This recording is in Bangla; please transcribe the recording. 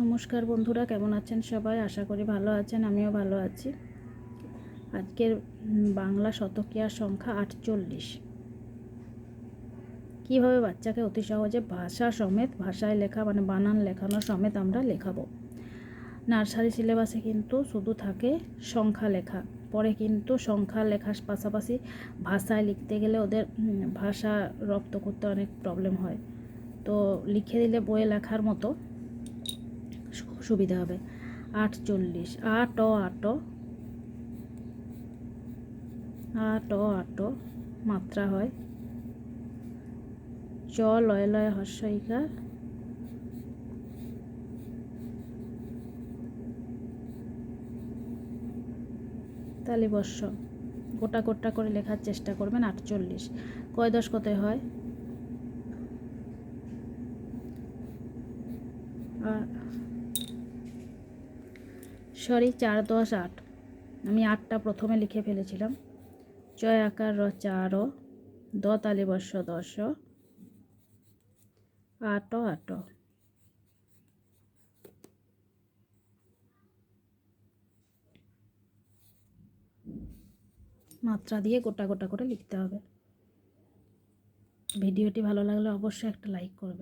নমস্কার বন্ধুরা, কেমন আছেন সবাই? আশা করি ভালো আছেন, আমিও ভালো আছি। আজকের বাংলা শতকিয়ার সংখ্যা আটচল্লিশ। কীভাবে বাচ্চাকে অতি সহজে ভাষা সমেত, ভাষায় লেখা মানে বানান লেখানো সমেত আমরা লেখাবো? নার্সারি সিলেবাসে কিন্তু শুধু থাকে সংখ্যা লেখা। পরে কিন্তু সংখ্যা লেখার পাশাপাশি ভাষায় লিখতে গেলে ওদের ভাষা রপ্ত করতে অনেক প্রবলেম হয়। তো লিখে দিলে বইয়ে লেখার মতো সুবিধা হবে। আটচল্লিশ, আট আট আট আট মাত্রা হয়। চ, লয় লয় হর্ষইকার তালিবর্ষ গোটা গোটা করে লেখার চেষ্টা করবেন আটচল্লিশ। কয় দশ কত হয় সরি চার দশ আট। আমি আটটা প্রথমে লিখে ফেলেছিলাম। জয় আকার র চার দ তালিবর্ষ দশ আট আট মাত্রা দিয়ে গোটা গোটা করে লিখতে হবে। ভিডিওটি ভালো লাগলে অবশ্যই একটা লাইক করবেন।